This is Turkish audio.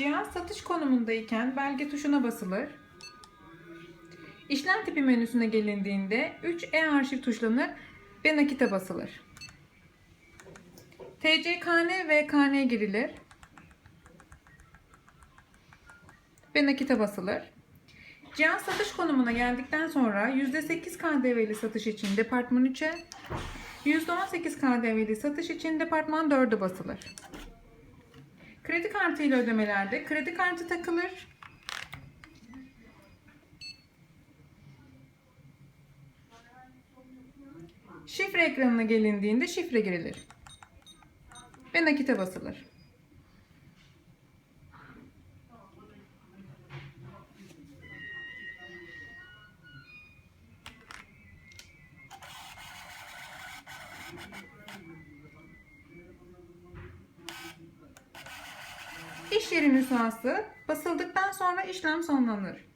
Cihaz satış konumundayken belge tuşuna basılır. İşlem tipi menüsüne gelindiğinde 3 e-arşiv tuşlanır ve nakite basılır. TCKN ve KN girilir ve nakite basılır. Cihaz satış konumuna geldikten sonra %8 KDV'li satış için departman 3'e, %18 KDV'li satış için departman 4'e basılır. Kredi kartı ile ödemelerde kredi kartı takılır. Şifre ekranına gelindiğinde şifre girilir. Ve nakite basılır. İş yeri nüshası basıldıktan sonra işlem sonlanır.